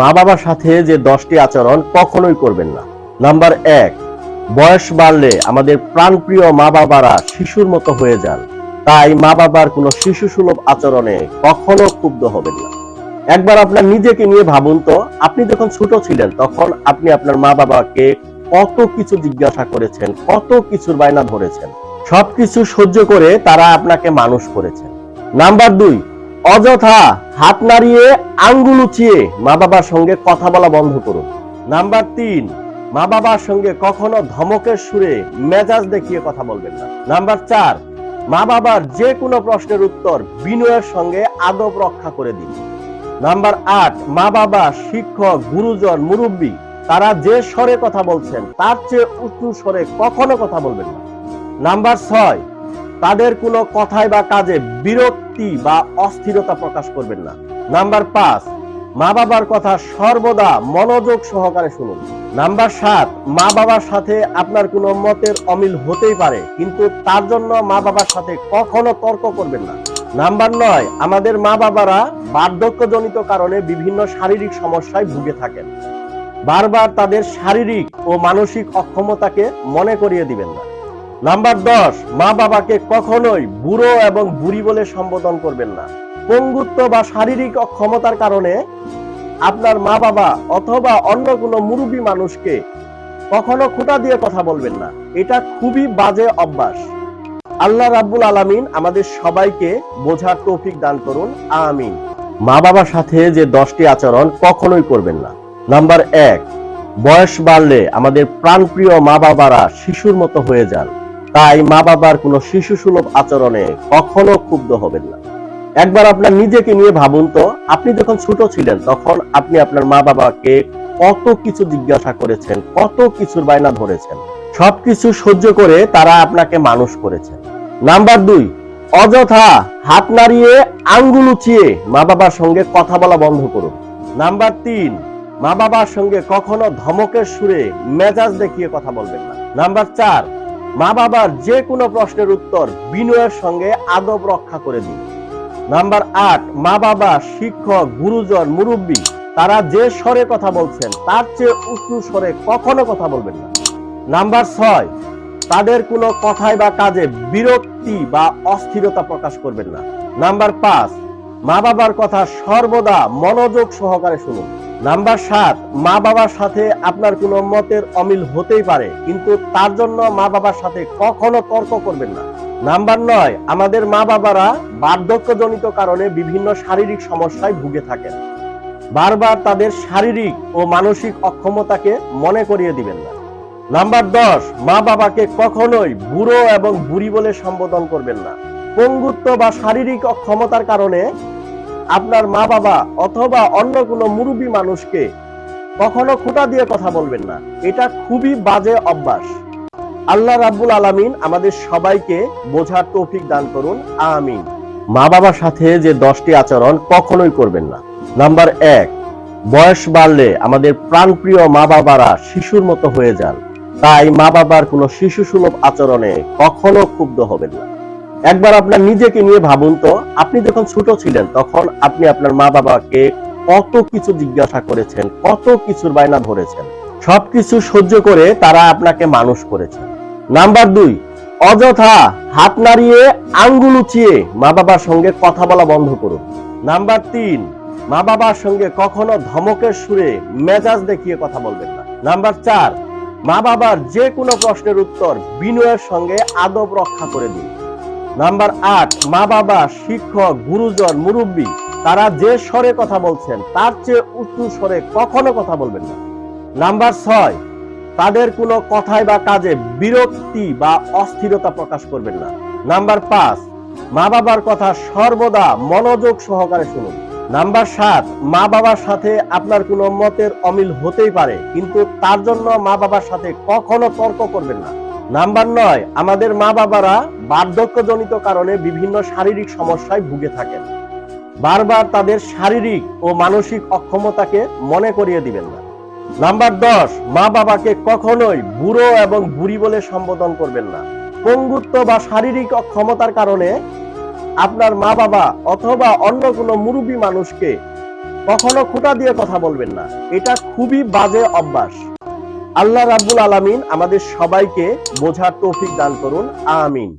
মা বাবার সাথে যে দশটি আচরণ কখনোই করবেন না। নাম্বার এক, বয়স বাড়লে আমাদের প্রাণপ্রিয় মা বাবারা শিশুর মতো হয়ে যান। তাই মা বাবার কোনো শিশু সুলভ আচরণে কখনো ক্ষুব্ধ হবেন না। একবার আপনার নিজেকে নিয়ে ভাবুন তো, আপনি যখন ছোট ছিলেন, তখন আপনি আপনার মা বাবাকে কত কিছু জিজ্ঞাসা করেছেন, কত কিছুর বায়না ধরেছেন। সবকিছু সহ্য করে তারা আপনাকে মানুষ করেছেন। নাম্বার দুই অযথা হাত নাড়িয়ে আঙ্গুল উঁচিয়ে মা বাবার সঙ্গে কথা বলা বন্ধ করুন। নাম্বার তিন, মা বাবার সঙ্গে কখনো ধমকের সুরে মেজাজ দেখিয়ে কথা বলবেন না। নাম্বার চার, মা বাবার যে কোনো প্রশ্নের উত্তর বিনয়ের সঙ্গে আদব রক্ষা করে দিন। নাম্বার আট, মা বাবা, শিক্ষক, গুরুজন, মুরব্বী, তারা যে স্বরে কথা বলছেন, তার চেয়ে উঁচু স্বরে কখনো কথা বলবেন না। নাম্বার ছয় তাদের কোনো কথায় বা কাজে বিরক্তি বা অস্থিরতা প্রকাশ করবেন না। নাম্বার পাঁচ, মা বাবার কথা সর্বদা মনোযোগ সহকারে শুনুন। নাম্বার সাত, মা বাবার সাথে আপনার কোনো মতের অমিল হতেই পারে, কিন্তু তার জন্য মা বাবার সাথে কখনো তর্ক করবেন না। নাম্বার নয়, আমাদের মা বাবারা বার্ধক্যজনিত কারণে বিভিন্ন শারীরিক সমস্যায় ভুগে থাকেন। বারবার তাদের শারীরিক ও মানসিক অক্ষমতাকে মনে করিয়ে দিবেন না। নাম্বার দশ, মা বাবাকে কখনোই বুড়ো এবং বুড়ি বলে সম্বোধন করবেন না। পঙ্গুত্ব বা শারীরিক অক্ষমতার কারণে আপনার মা বাবা অথবা অন্য কোনো মুরব্বী মানুষকে কখনো খোটা দিয়ে কথা বলবেন না। এটা খুবই বাজে অভ্যাস। আল্লাহ রাব্বুল আলামিন আমাদের সবাইকে বোঝার তৌফিক দান করুন। আমিন। মা বাবার সাথে যে দশটি আচরণ কখনোই করবেন না। নাম্বার এক, বয়স বাড়লে আমাদের প্রাণপ্রিয় মা বাবারা শিশুর মতো হয়ে যান। তাই মা বাবার কোনো শিশু সুলভ আচরণে কখনো ক্ষুব্ধ হবেন না। একবার আপনার নিজেকে নিয়ে ভাবুন তো, আপনি যখন ছোট ছিলেন তখন আপনি আপনার মা বাবাকে কত কিছু জিজ্ঞাসা করেছেন, কত কিছুর বায়না ধরেছেন, সবকিছু সহ্য করে তারা আপনাকে মানুষ করেছেন। নাম্বার দুই, অযথা হাত নাড়িয়ে আঙ্গুল উঁচিয়ে মা বাবার সঙ্গে কথা বলা বন্ধ করুন। নাম্বার তিন, মা বাবার সঙ্গে কখনো ধমকের সুরে মেজাজ দেখিয়ে কথা বলবেন না। নাম্বার চার মা বাবার যে কোনো প্রশ্নের উত্তর বিনয়ের সঙ্গে আদব রক্ষা করে দিন। নাম্বার আট, মা বাবা, শিক্ষক, গুরুজন, মুরব্বী, তারা যে স্বরে কথা বলছেন, তার চেয়ে উঁচু স্বরে কখনো কথা বলবেন না। নাম্বার ছয়, তাদের কোনো কথায় বা কাজে বিরক্তি বা অস্থিরতা প্রকাশ করবেন না। নাম্বার পাঁচ, মা বাবার কথা সর্বদা মনোযোগ সহকারে শুনুন। নাম্বার সাত, মা বাবার সাথে আপনার কোনো মতের অমিল হতেই পারে, কিন্তু তার জন্য মা বাবার সাথে কখনো তর্ক করবেন না। নাম্বার নয়, আমাদের মা বাবারা বার্ধক্যজনিত কারণে বিভিন্ন শারীরিক সমস্যায় ভুগে থাকেন। বারবার তাদের শারীরিক ও মানসিক অক্ষমতাকে মনে করিয়ে দিবেন না। নাম্বার দশ, মা বাবাকে কখনোই বুড়ো এবং বুড়ি বলে সম্বোধন করবেন না। পঙ্গুত্ব বা শারীরিক অক্ষমতার কারণে আপনার মা বাবা অথবা অন্য কোনো মুরব্বী মানুষকে কখনো খোটা দিয়ে কথা বলবেন না। এটা খুবই বাজে অভ্যাস। আল্লাহ রাব্বুল আলামিন আমাদের সবাইকে বোঝার তৌফিক দান করুন। আমিন। মা বাবার সাথে যে দশটি আচরণ কখনোই করবেন না। নাম্বার এক, বয়স বাড়লে আমাদের প্রাণপ্রিয় মা বাবারা শিশুর মতো হয়ে যান। তাই মা বাবার কোনো শিশু সুলভ আচরণে কখনো ক্ষুব্ধ হবেন না। একবার আপনার নিজেকে নিয়ে ভাবুন তো আপনি যখন ছোট ছিলেন, তখন আপনি আপনার মা বাবাকে কত কিছু জিজ্ঞাসা করেছেন, কত কিছুর বায়না ধরেছেন। সবকিছু সহ্য করে তারা আপনাকে মানুষ করেছেন। নাম্বার দুই, অযথা হাত নাড়িয়ে আঙ্গুল উঁচিয়ে মা বাবার সঙ্গে কথা বলা বন্ধ করুন। নাম্বার তিন, মা বাবার সঙ্গে কখনো ধমকের সুরে মেজাজ দেখিয়ে কথা বলবেন না। নাম্বার চার, মা বাবার যে কোনো প্রশ্নের উত্তর বিনয়ের সঙ্গে আদব রক্ষা করে দিন। নাম্বার আট, মা বাবা, শিক্ষক, গুরুজন, মুরব্বী, তারা যে স্বরে কথা বলছেন, তার চেয়ে উঁচু স্বরে কখনো কথা বলবেন না। নাম্বার ছয়, তাদের কোনো কথায় বা কাজে বিরক্তি বা অস্থিরতা প্রকাশ করবেন না। নাম্বার পাঁচ, মা বাবার কথা সর্বদা মনোযোগ সহকারে শুনুন। নাম্বার সাত, মা বাবার সাথে আপনার কোনো মতের অমিল হতেই পারে, কিন্তু তার জন্য মা বাবার সাথে কখনো তর্ক করবেন না। নাম্বার নয়, আমাদের মা বাবারা বার্ধক্যজনিত কারণে বিভিন্ন শারীরিক সমস্যায় ভুগে থাকেন। বারবার তাদের শারীরিক ও মানসিক অক্ষমতাকে মনে করিয়ে দিবেন না। নাম্বার দশ মা বাবাকে কখনোই বুড়ো এবং বুড়ি বলে সম্বোধন করবেন না। পঙ্গুত্ব বা শারীরিক অক্ষমতার কারণে আপনার মা বাবা অথবা অন্য কোনো মুরব্বী মানুষকে কখনো খোটা দিয়ে কথা বলবেন না। এটা খুবই বাজে অভ্যাস। আল্লাহ রাব্বুল আলামিন আমাদের সবাইকে বোঝার তৌফিক দান করুন আমিন।